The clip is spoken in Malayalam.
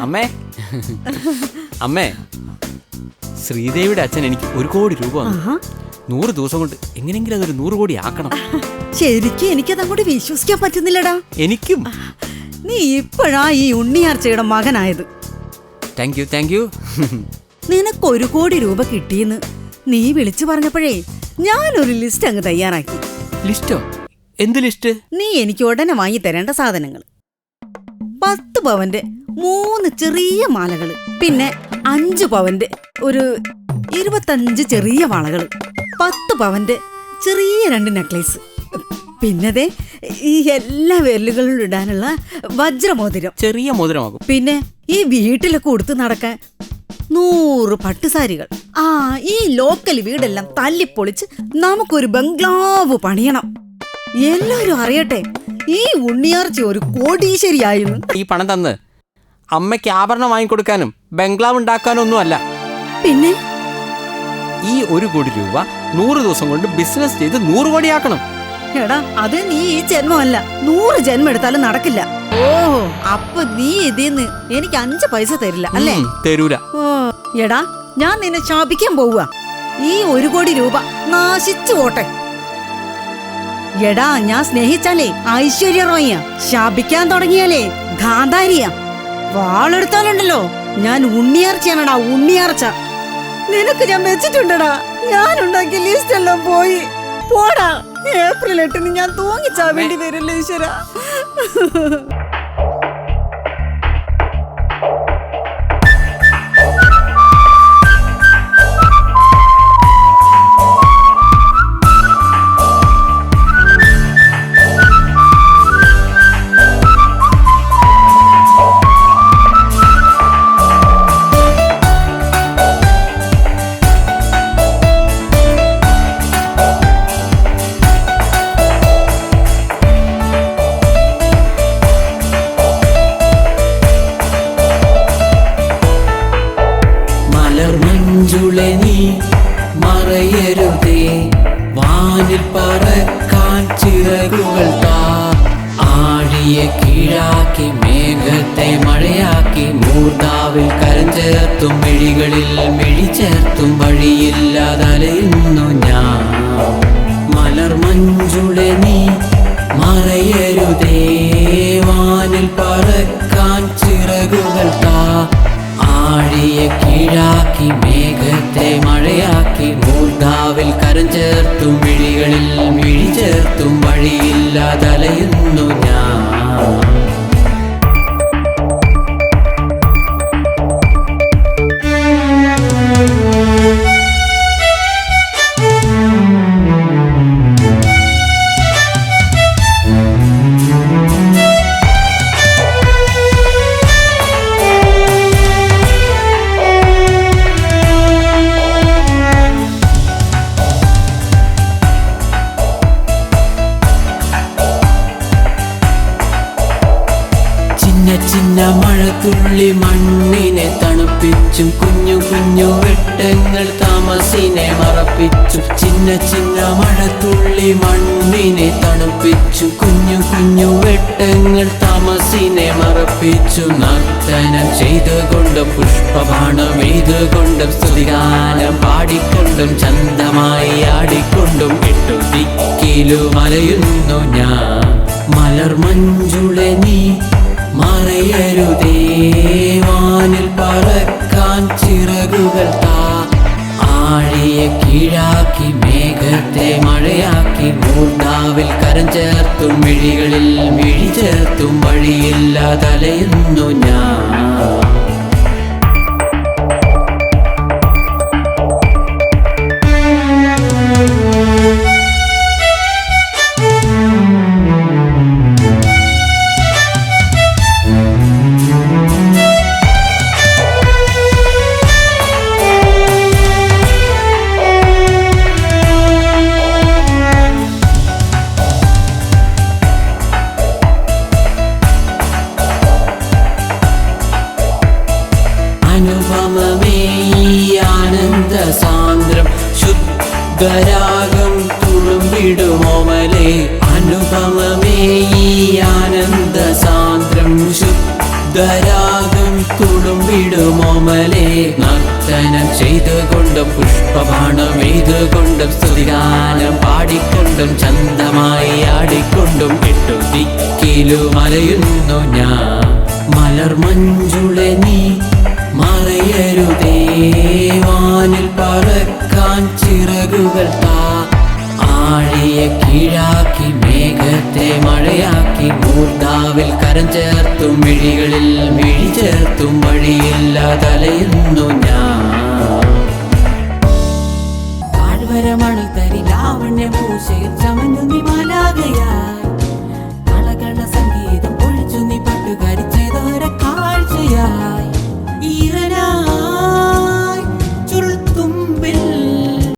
അമ്മേ. അമ്മേ ശ്രീദേവിയുടെ അച്ഛൻ എനിക്ക് ഒരു കോടി രൂപ വന്നു. നൂറ് ദിവസം കൊണ്ട് എങ്ങനെയെങ്കിലും അതൊരു നൂറ് കോടി ആക്കണം. ശരിക്കും എനിക്കത് അങ്ങോട്ട് വിശ്വസിക്കാൻ പറ്റുന്നില്ലടാ. എനിക്കും. നീ ഇപ്പോഴാ ഈ ഉണ്ണിയാർച്ചയുടെ മകനായത്. താങ്ക് യു താങ്ക് യു നിനക്ക് ഒരു കോടി രൂപ കിട്ടിയെന്ന് നീ വിളിച്ചു പറഞ്ഞപ്പോഴേ ഞാനൊരു ലിസ്റ്റ് അങ്ങ് തയ്യാറാക്കി. ലിസ്റ്റോ? എന്ത് ലിസ്റ്റ്? നീ എനിക്ക് ഉടനെ വാങ്ങി തരേണ്ട സാധനങ്ങൾ. പത്ത് പവന്റെ മൂന്ന് ചെറിയ മാലകൾ പിന്നെ അഞ്ച് പവന്റെ ഒരു ഇരുപത്തഞ്ച് ചെറിയ വളകൾ പത്ത് പവന്റെ ചെറിയ രണ്ട് നെക്ലേസ് പിന്നതെ ഈ എല്ലാ വിരലുകളിലും ഇടാനുള്ള വജ്രമോതിരം. ചെറിയ മോതിരമാകും. പിന്നെ ഈ വീട്ടിലൊക്കെ കൊടുത്ത് നടക്കാൻ നൂറ് പട്ടുസാരികൾ. ആ ഈ ലോക്കൽ വീടെല്ലാം തല്ലിപ്പൊളിച്ച് നമുക്കൊരു ബംഗ്ലാവ് പണിയണം. എല്ലാരും അറിയട്ടെ ഈ ഉണ്ണിയാർച്ച ഒരു കോടീശ്വരിയായിരുന്നു. ഈ പണം തന്ന് അമ്മയ്ക്ക് ആഭരണം വാങ്ങിക്കൊടുക്കാനും ബംഗ്ലാവ് ഉണ്ടാക്കാനും ഒന്നും അല്ല പിന്നെ? ഈ ഒരു കോടി രൂപ നൂറ് ദിവസം കൊണ്ട് ബിസിനസ് ചെയ്ത് നൂറ് കോടിയാക്കണം. എടാ അത് നീ ഈ ജന്മമല്ല നൂറ് ജന്മം എടുത്താലും നടക്കില്ല. ഓ അപ്പൊ നീ ഇതിന്ന് എനിക്ക് അഞ്ച് പൈസ തരില്ല അല്ലേ? തരൂല. ഓ എടാ ഞാൻ നിന്നെ ശാപിക്കാൻ പോവുക. ഈ ഒരു കോടി രൂപ നാശിച്ചു പോട്ടെ. എടാ ഞാൻ സ്നേഹിച്ചാലേ ഐശ്വര്യ റോയ്യ. ശാപിക്കാൻ തുടങ്ങിയാലേ ഗാന്ധാരിയ. വാളെടുത്താലുണ്ടല്ലോ ഞാൻ ഉണ്ണിയാർച്ചയാണടാ ഉണ്ണിയാർച്ച നിനക്ക് ഞാൻ വെച്ചിട്ടുണ്ടടാ ഞാൻ ഉണ്ടാക്കിയ ലിസ്റ്റ് എല്ലാം പോയി. പോടാ ഏപ്രിൽ എട്ടിന് ഞാൻ തൂങ്ങിച്ചാവേണ്ടി വരില്ല ഈശ്വര. മറയരുതേ. വാനിൽ പറക്കാൻ ചിറകുകൾ താ. ആഴിയെ കീഴാക്കി മേഘത്തെ മഴയാക്കി മൂർതാവിൽ കരഞ്ചേർത്തും മിഴികളിൽ മിഴി ചേർത്തും വഴിയില്ലാതലയുന്നു ഞാൻ. മലർമഞ്ചുളെ നീ മറയരുതേ. മൂർധാവിൽ കരം ചേർത്തും മിഴികളിൽ മിഴി ചേർത്തും വഴിയില്ലാതലയുന്നു ഞാൻ. ചിന്ന മഴത്തുള്ളി മണ്ണിനെ തണുപ്പിച്ചും കുഞ്ഞു കുഞ്ഞു വെട്ടങ്ങൾ താമസിനെ മറപ്പിച്ചു ചിന്ന ചിന്ന മഴത്തുള്ളി മണ്ണിനെ തണുപ്പിച്ചു കുഞ്ഞു കുഞ്ഞു വെട്ടങ്ങൾ താമസിനെ മറപ്പിച്ചു നർത്തനം ചെയ്തുകൊണ്ടും പുഷ്പബാണം എഴുതുകൊണ്ടും സ്തുതിഗാനം പാടിക്കൊണ്ടും ചന്തമായി ആടിക്കൊണ്ടും എട്ടു ദിക്കിലു മലയുന്നു ഞാൻ. മലർ മഞ്ജുളെ നീ മറയരുതേ വാനിൽ പറക്കാൻ ചിറകുകൾ താ. ആഴിയെ കീഴാക്കി മേഘത്തെ മഴയാക്കി മൂർധാവിൽ കരം ചേർത്തും മിഴികളിൽ മിഴി ചേർത്തും വഴിയില്ലാതലയുന്നു ഞാൻ. അനുപമമേ ആനന്ദ സാന്ദ്രം ശുദ്ധരാഗം തുളുമ്പിടുമോമലേ അനുപമമേ ആനന്ദ സാന്ദ്രം ശുദ്ധരാഗം തുളുമ്പിടുമോമലെ നർത്തനം ചെയ്തുകൊണ്ടും പുഷ്പബാണം എഴുതുകൊണ്ടും സ്തുതിഗാനം പാടിക്കൊണ്ടും ചന്തമായി ആടിക്കൊണ്ടും എട്ടു ദിക്കിലും അലയുന്നു ഞാൻ. മലർമഞ്ചുളെ നീ മറയരുതേ വാനിൽ പറക്കാൻ ചിറകുകൾ താ. ആഴിയെ കീഴാക്കി മേഘത്തെ മഴയാക്കി മൂർധാവിൽ കരം ചേർത്തും മിഴികളിൽ മിഴി ചേർത്തും വഴിയില്ലാതലയുന്നു ഞാൻ. താഴ്വരമണി തരി ലാവണ്യ പൂശയിൽ ചമഞ്ഞു നീ മാലാകയായി